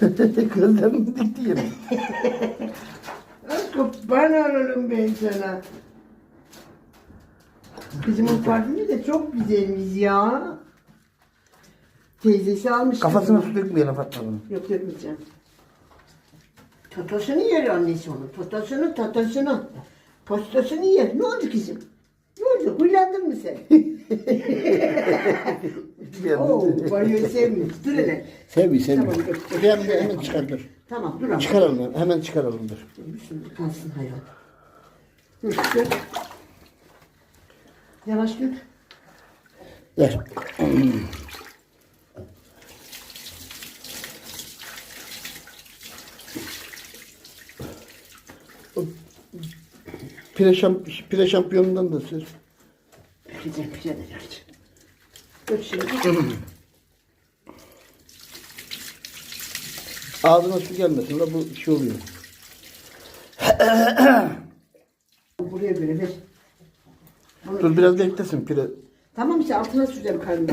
Gözlerimi dikti yine. Kurban olurum ben sana. Kızımın parfümü de çok güzelmiş ya. Teyzesi almış. Kafasına su dökmeyelim Fatma bunu. Yok dökmeyeceğim. Totosunu yer annesi onu. Totosunu, totosunu. Postasını yer. Ne oldu kızım? Ne oldu? Huylandın mı sen? Oo, banyoyu sevmiyor. Dur hele. Sevmiyor sevmiyor. Tamam, dur. Hemen, hemen çıkardır. Tamam dur ama. Çıkaralım hemen çıkaralım dur. Şimdi kalsın hayat. Dur, dök. Yavaş dök. Ver. O Pire, şamp pire şampiyonundan da sür. Pide, pide de gerçi. Dök şimdi. Ağzına su gelmesin la bu şey oluyor. Buraya göre ver. Bunu- Dur biraz beklesin pire. Tamam işte altına süreceğim karnını.